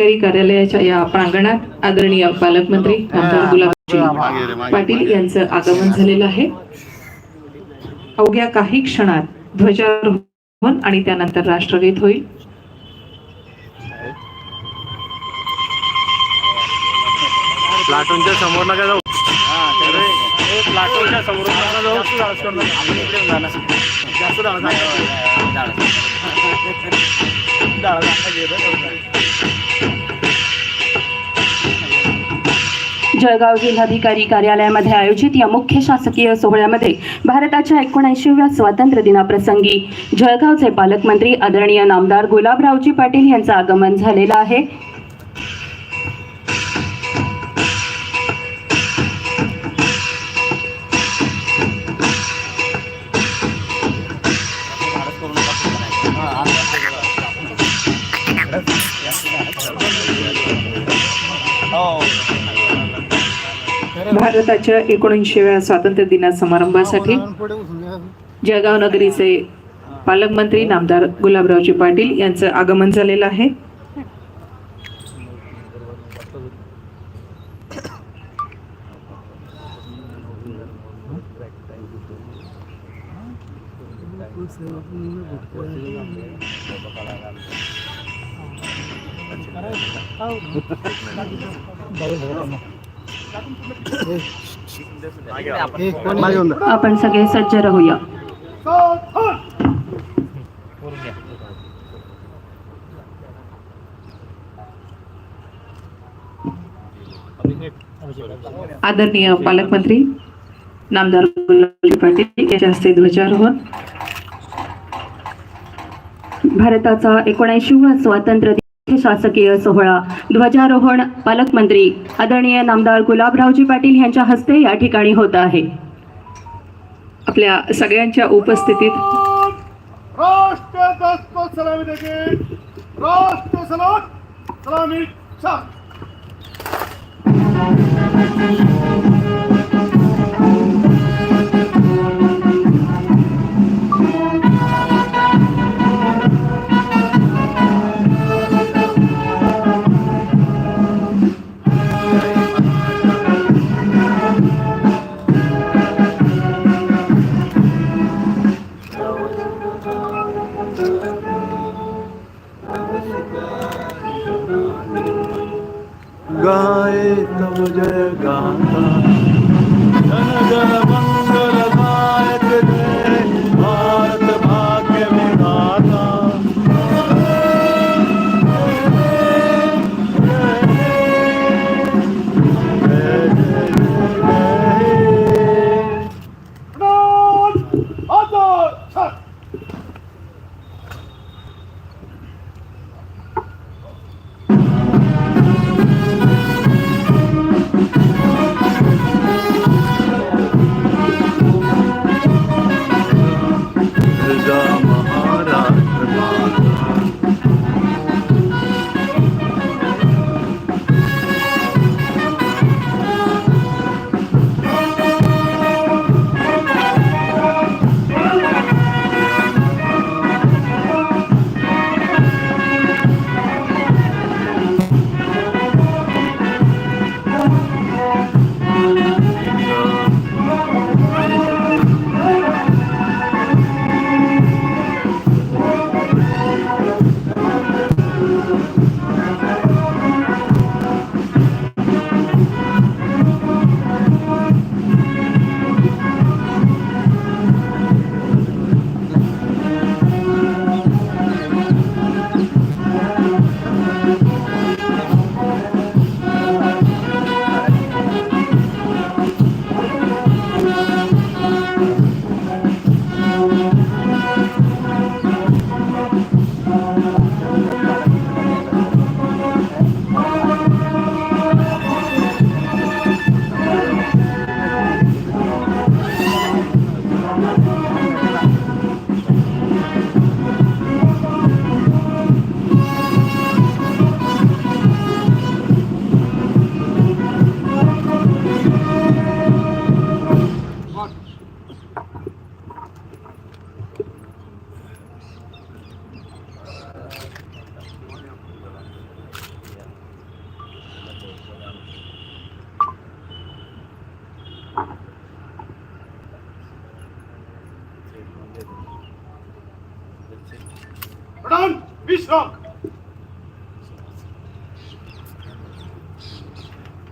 जिल्हाधिकारी कार्यालयाच्या या प्रांगणात आदरणीय पालकमंत्री आमदार गुलाबजी पाटील यांचं आगमन झालेलं आहे. अवघ्या काही क्षणात ध्वजारोहण आणि त्यानंतर राष्ट्रगीत होईल. प्लाटूनच्या समोर नका जाऊ. प्लाटूनच्या समोर नका जाऊ. जास्त जळगाव जिल्हाधिकारी कार्यालयामध्ये आयोजित या मुख्य शासकीय सोहळ्यामध्ये भारताच्या एकोणऐंशीव्या स्वातंत्र्य दिनाप्रसंगी जळगावचे पालकमंत्री आदरणीय नामदार गुलाबरावजी पाटील यांचं आगमन झालेलं आहे. भारताच्या एकोणऐंशीव्या स्वातंत्र्य दिना समारंभासाठी जळगाव नगरीचे पालकमंत्री नामदार गुलाबरावजी पाटील यांचं आगमन झालेलं आहे. आपण सगळे सज्ज राहूया. आदरणीय पालकमंत्री नामदार गुलाबरावजी पाटील यांच्या हस्ते ध्वजारोहण. भारताचा एकोणऐंशीवा स्वातंत्र्य शासकीय सोहळा. ध्वजारोहण पालकमंत्री आदरणीय नामदार गुलाबरावजी पाटील यांच्या हस्ते या ठिकाणी होत आहे. आपल्या सगळ्यांच्या उपस्थितीत राष्ट्र सलामी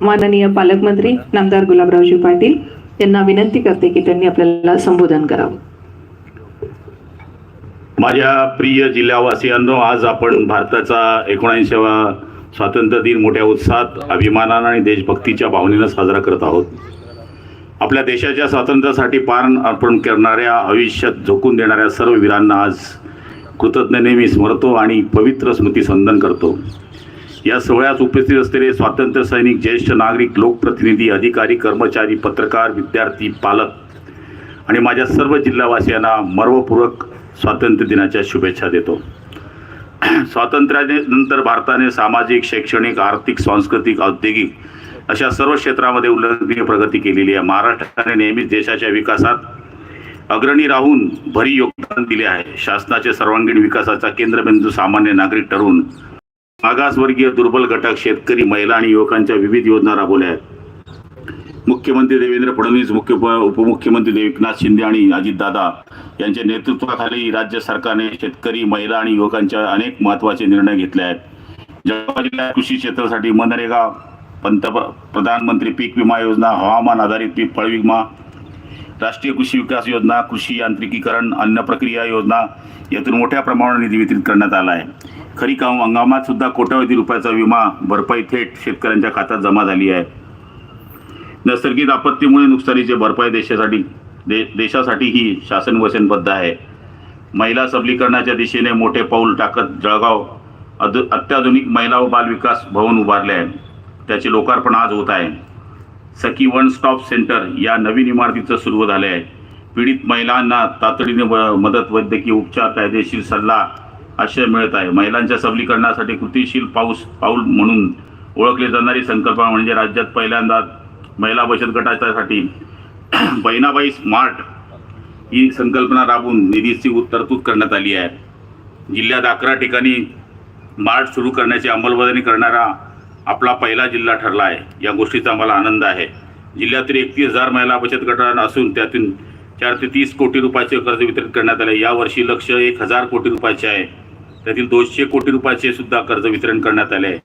माननीय पालकमंत्री नामदार गुलाबरावजी पाटील यांना विनंती करते की त्यांनी आपल्याला संबोधन करावं. माझ्या प्रिय जिल्हावासियांनो आज आपण भारताचा एकोणऐंशीवा स्वातंत्र्य दिन मोठ्या उत्साहात अभिमानानं आणि देशभक्तीच्या भावनेनं साजरा करत आहोत. आपल्या देशाच्या स्वातंत्र्यासाठी पार अर्पण करणाऱ्या आयुष्यात झोकून देणाऱ्या सर्व वीरांना आज कृतज्ञतेने मी स्मरतो आणि पवित्र स्मृती संदन करतो. या सोहळ्यात उपस्थित असलेले स्वातंत्र्य सैनिक ज्येष्ठ नागरिक लोकप्रतिनिधी अधिकारी कर्मचारी पत्रकार विद्यार्थी पालक आणि माझ्या सर्व जिल्हावासियांना मर्वपूर्वक स्वातंत्र्य दिनाच्या शुभेच्छा देतो. स्वातंत्र्याने नंतर भारताने सामाजिक शैक्षणिक आर्थिक सांस्कृतिक औद्योगिक अशा सर्व क्षेत्रामध्ये उल्लेखनीय प्रगती केलेली आहे. महाराष्ट्राने नेहमीच देशाच्या विकासात अग्रणी राहून भरी योगदान दिले आहे. शासनाचे सर्वांगीण विकासाचा केंद्रबिंदू सामान्य नागरिक ठरवून मागासवर्गीय दुर्बल घटक शेतकरी महिला आणि युवकांच्या विविध योजना राबवल्या आहेत. मुख्यमंत्री देवेंद्र फडणवीस मुख्य उपमुख्यमंत्री एकनाथ शिंदे आणि अजितदादा यांच्या नेतृत्वाखाली राज्य सरकारने शेतकरी महिला आणि युवकांच्या अनेक महत्त्वाचे निर्णय घेतले आहेत. जळगाव जिल्ह्यात कृषी क्षेत्रासाठी मनरेगा पंत प्रधानमंत्री पीक विमा योजना हवामान आधारित पीक फळ विमा राष्ट्रीय कृषी विकास योजना कृषी यांत्रिकीकरण अन्न प्रक्रिया योजना यातून मोठ्या प्रमाणावर निधी वितरित करण्यात आला आहे. खरीप हंगामात सुद्धा कोट्यावधी रुपयाचा विमा भरपाई थेट शेतकऱ्यांच्या खात्यात जमा झाली आहे. नैसर्गिक आपत्तीमुळे नुकसानीचे भरपाई देशासाठी दे देशासाठी ही शासन वचनबद्ध आहे. महिला सबलीकरणाच्या दिशेने मोठे पाऊल टाकत जळगाव अद अत्याधुनिक महिला व बालविकास भवन उभारले आहे. त्याचे लोकार्पण आज होत आहे. सखी वन स्टॉप सेंटर या नवीन इमारतीचं सुरू झाले आहे पीडित महिलांना तातडीने व- मदत वैद्यकीय उपचार कायदेशीर सल्ला आश्रय मिळत आहे. महिलांच्या सबलीकरणासाठी कृतिशील पाऊस पाऊल म्हणून ओळखली जाणारी संकल्पना म्हणजे राज्यात पहिल्यांदा महिला बचत गटाच्यासाठी बहिणाबाई स्मार्ट ही संकल्पना राबवून निधीची तरतूद करण्यात आली आहे. जिल्ह्यात अकरा ठिकाणी मार्ट सुरू करण्याची अंमलबजावणी करणारा आपला पहिला जिल्हा ठरला आहे. या गोष्टीचा मला आनंद आहे. जिल्ह्यातील एकतीस हजार महिला बचत गटांना असून त्यातून चार ते तीस कोटी रुपयाचे कर्ज वितरित करण्यात आले. यावर्षी लक्ष एक हजार कोटी रुपयाचे आहे. त्यातील दोनशे कोटी रुपयाचे सुद्धा कर्ज वितरण करण्यात आले आहे.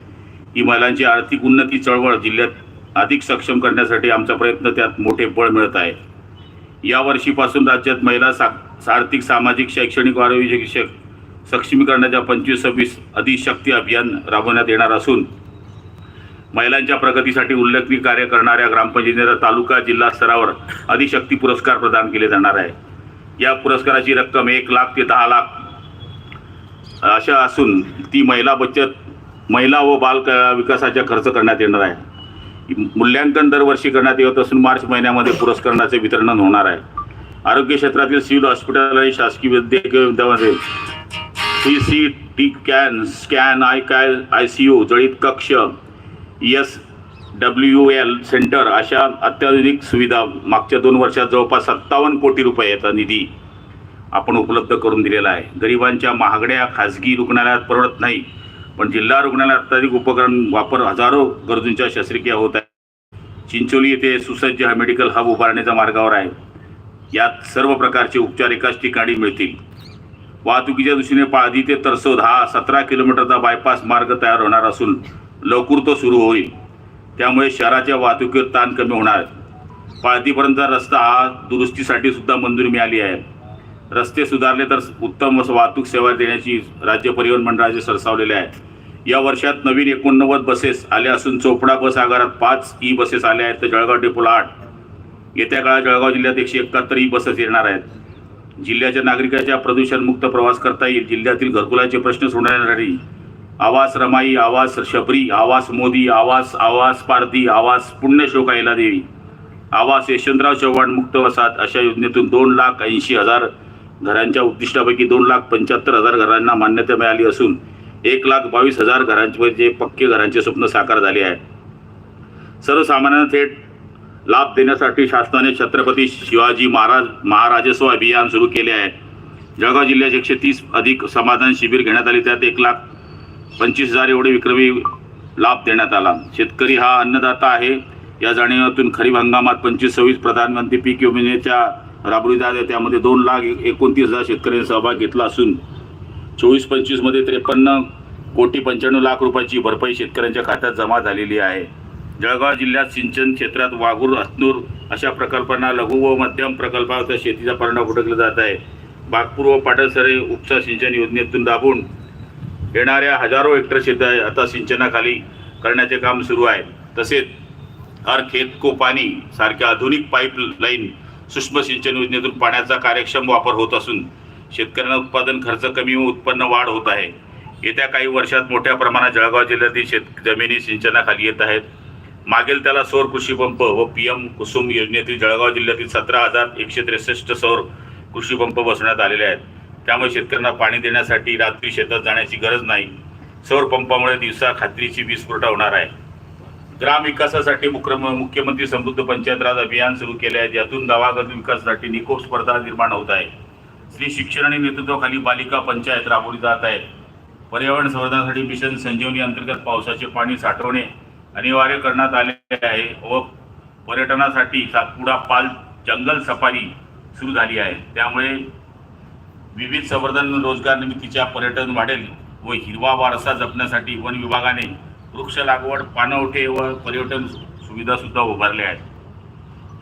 ही महिलांची आर्थिक उन्नती चळवळ जिल्ह्यात अधिक सक्षम करण्यासाठी आमचा प्रयत्न त्यात मोठे बळ मिळत आहे. या वर्षीपासून राज्यात महिला सा आर्थिक सामाजिक शैक्षणिक आरोग्य शिक्षक सक्षमीकरणाच्या पंचवीस सव्वीस अधिशक्ती अभियान राबवण्यात येणार असून महिलांच्या प्रगतीसाठी उल्लेखनीय कार्य करणाऱ्या ग्रामपंचायतीला तालुका जिल्हा स्तरावर अधिशक्ती पुरस्कार प्रदान केले जाणार आहे. या पुरस्काराची रक्कम एक लाख ते दहा लाख अशा असून ती महिला बचत महिला व बाल विकासाचा खर्च करण्यात येणार आहे. मूल्यांकन दरवर्षी करण्यात येत असून मार्च महिन्यामध्ये पुरस्काराचे वितरण होणार आहे. आरोग्य क्षेत्रातील सिव्हिल हॉस्पिटल आणि शासकीय वैद्यकीय विद्यामध्ये C C T can scan I काय आय सी यू जळीत कक्ष एस डब्ल्यू एल सेंटर अशा अत्याधुनिक सुविधा मागच्या दोन वर्षात जवळपास सत्तावन्न कोटी रुपये याचा निधी आपण उपलब्ध करून दिलेला आहे. गरिबांच्या महागड्या खाजगी रुग्णालयात परवडत नाही. पण जिल्हा रुग्णालयात अत्याधिक उपकरण वापर हजारो गरजूंच्या शस्त्रक्रिया होत आहे चिंचोली येथे सुसज्ज हा मेडिकल हब उभारण्याच्या मार्गावर आहे. यात सर्व प्रकारचे उपचार एकाच ठिकाणी मिळतील. वाहतुकीच्या दृष्टीने पाळधी ते तरसोद हा सतरा किलोमीटरचा बायपास मार्ग तयार होणार असून लवकर तो सुरू होईल. त्यामुळे शहराच्या वाहतुकीवर ताण कमी होणार पाळधीपर्यंतचा रस्ता हा दुरुस्तीसाठी सुद्धा मंजुरी मिळाली आहे. रस्ते सुधारले तर उत्तम असं वाहतूक सेवा देण्याची राज्य परिवहन मंडळाचे सरसावलेले आहे या वर्षात नवीन एकोणनव्वद बसेस आल्या असून चोपडा बस आगारात पाच ई बसेस आल्या आहेत. तर जळगाव डेपोला आठ. येत्या काळात जळगाव जिल्ह्यात एकशे एकाहत्तर ई बसेस येणार आहेत. जिल्ह्याच्या नागरिकांच्या प्रदूषणमुक्त प्रवास करता येईल. जिल्ह्यातील घरकुलाचे प्रश्न सोडवण्यासाठी आवास रमाई आवास शबरी आवास मोदी आवास आवास पारधी आवास पुण्यशोकायला देवी. आवास यशवंतराव चव्हाण मुक्त वसाहत अशा योजनेतून दोन लाख ऐंशी हजार घरांच्या उद्दिष्टापैकी दोन लाख पंच्याहत्तर हजार घरांना मान्यता मिळाली असून एक लाख बावीस हजार घरांचे पक्के घरांचे स्वप्न साकार झाले आहे. सर्वसामान्यांना थेट लाभ देण्यासाठी शासनाने छत्रपती शिवाजी महाराज महाराजस्व अभियान सुरू केले आहे. जळगाव जिल्ह्यात एकशे तीस अधिक समाधान शिबिर घेण्यात आले. त्यात एक लाख पंचवीस हजार एवढे विक्रमी लाभ देण्यात आला. शेतकरी हा अन्नदाता आहे. या जाणीवातून खरीप हंगामात पंचवीस सव्वीस प्रधानमंत्री पीक योजनेच्या राबुली जात आहे त्यामध्ये दोन लाख एकोणतीस हजार शेतकऱ्यांनी सहभाग घेतला असून चोवीस पंचवीसमध्ये त्रेपन्न कोटी पंच्याण्णव लाख रुपयाची भरपाई शेतकऱ्यांच्या खात्यात जमा झालेली आहे. जळगाव जिल्ह्यात सिंचन क्षेत्रात वाघूर अतनूर अशा प्रकल्पांना लघु व मध्यम प्रकल्पावर शेतीचा परिणाम उडकला जात आहे. बागपूर व पाटलसरे उपसा सिंचन योजनेतून दाबून येणाऱ्या हजारो हेक्टर शेत आता सिंचनाखाली करण्याचे काम सुरू आहे. तसेच हर खेत को पाणी सारख्या आधुनिक पाईपलाईन सूक्ष्म सिंचन योजनेतून पाण्याचा कार्यक्षम वापर होत असून शेतकऱ्यांना उत्पादन खर्च कमी व उत्पन्न वाढ होत आहे. येत्या काही वर्षात मोठ्या प्रमाणात जळगाव जिल्ह्यातील शेत जमिनी सिंचनाखाली येत आहेत. मागील त्याला सौर कृषी पंप व पी एम कुसुम योजनेतील जळगाव जिल्ह्यातील सतरा हजार एकशे त्रेसष्ट सौर कृषी पंप बसवण्यात आलेले आहेत. त्यामुळे शेतकऱ्यांना पाणी देण्यासाठी रात्री शेतात जाण्याची गरज नाही. सौर पंपामुळे दिवसा खात्रीची वीज पुरवठा होणार आहे. ग्राम विकासासाठी मुख्यमंत्री समृद्ध पंचायत राज अभियान सुरू केले आहे यातून गावागत विकासासाठी निकोप स्पर्धा निर्माण होत आहे. स्त्री शिक्षण आणि नेतृत्वाखाली बालिका पंचायत राबवली जात आहे. पर्यावरण संवर्धनासाठी मिशन संजीवनी अंतर्गत पावसाचे पाणी साठवणे अनिवार्य करण्यात आले आहे व पर्यटनासाठी सातपुडा पाल जंगल सफारी सुरू झाली आहे. त्यामुळे विविध संवर्धन रोजगार निर्मितीच्या पर्यटन वाढेल व हिरवा वारसा जपण्यासाठी वन विभागाने वृक्ष लागवड पाणवठे व पर्यटन सुविधा सुद्धा उभारल्या आहेत.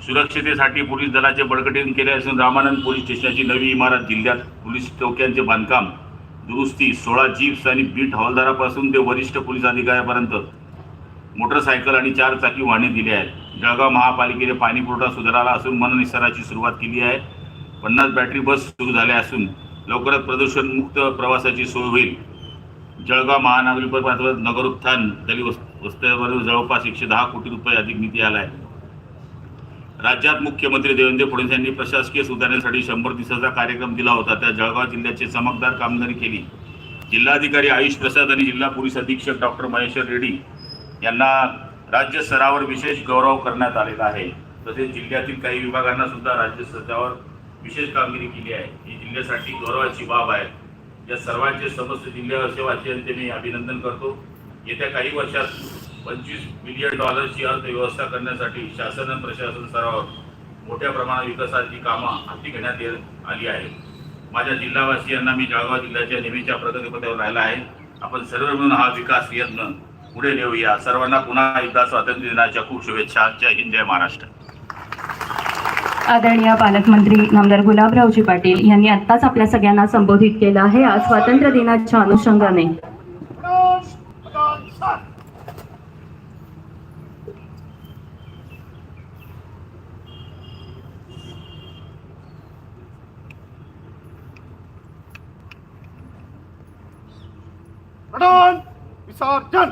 सुरक्षितेसाठी पोलीस दलाचे बळकटीन केले असून रामानंद पोलीस स्टेशनची नवी इमारत जिल्ह्यात पोलीस चौक्यांचे बांधकाम दुरुस्ती सोळा जीप्स आणि बीट हवालदारापासून ते वरिष्ठ पोलीस अधिकाऱ्यापर्यंत. मोटरसायकल आणि चार चाकी वाहने दिली आहेत. जळगाव महापालिकेने पाणीपुरवठा सुधारला सुधाराला असून मननिसराची सुरुवात केली आहे. पन्नास बॅटरी बस सुरू झाल्या असून लवकरच प्रदूषणमुक्त प्रवासाची सोय होईल. जळगाव महानगरपालिकेवर नगरोत्थान दलित वस वस्त्यावर जवळपास एकशे दहा कोटी रुपये अधिक निधी आला आहे राज्यात मुख्यमंत्री देवेंद्र फडणवीस यांनी प्रशासकीय सुधारण्यासाठी शंभर दिवसाचा कार्यक्रम दिला होता. त्या जळगाव जिल्ह्याची चमकदार कामगिरी केली. जिल्हाधिकारी आयुष प्रसाद आणि जिल्हा पोलीस अधीक्षक डॉक्टर महेश्वर रेड्डी यांना राज्य स्तरावर विशेष गौरव करण्यात आलेला आहे. तसेच जिल्ह्यातील काही विभागांना सुद्धा राज्य स्तरावर विशेष कामगिरी केली आहे. ही जिल्ह्यासाठी गौरवाची बाब आहे. या सर्वांचे समस्त जिल्ह्यावासियांचे मी अभिनंदन करतो. येत्या काही वर्षात पंचवीस बिलियन डॉलरची अर्थव्यवस्था करण्यासाठी शासन आणि प्रशासन स्तरावर मोठ्या प्रमाणात विकासाची कामं हाती घेण्यात येत आली आहेत. माझ्या जिल्हावासियांना मी जळगाव जिल्ह्याच्या नेहमीच्या प्रगतीपथावर राहिला आहे. आपण सर्व मिळून हा विकास यत्न पुढे नेऊया. सर्वांना पुन्हा एकदा स्वातंत्र्य दिनाच्या खूप शुभेच्छा. जय हिंद जय महाराष्ट्र. आदरणीय पालकमंत्री नामदार गुलाबरावजी पाटील यांनी आत्ताच आपल्या सगळ्यांना संबोधित केलं आहे. आज स्वातंत्र्य दिनाच्या अनुषंगाने. विसर्जन!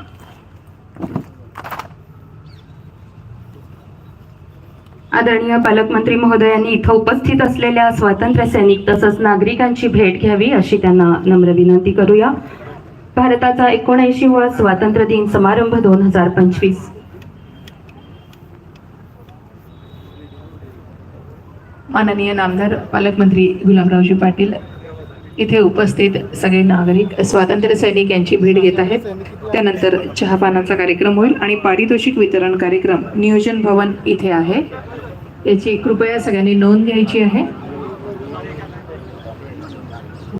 आदरणीय पालकमंत्री महोदयांनी इथं उपस्थित असलेल्या स्वातंत्र्य सैनिक तसंच नागरिकांची भेट घ्यावी अशी त्यांना नम्र विनंती करूया. भारताचा एकोणऐंशी वा स्वातंत्र्य दिन समारंभ दोन हजार पंचवीस. माननीय नामदार पालकमंत्री गुलाबरावजी पाटील इथे उपस्थित सगळे नागरिक स्वातंत्र्य सैनिक यांची भेट घेत आहेत. त्यानंतर चहापानाचा कार्यक्रम होईल आणि पारितोषिक वितरण कार्यक्रम नियोजन भवन इथे आहे. याची कृपया सगळ्यांनी नोंद घ्यायची आहे.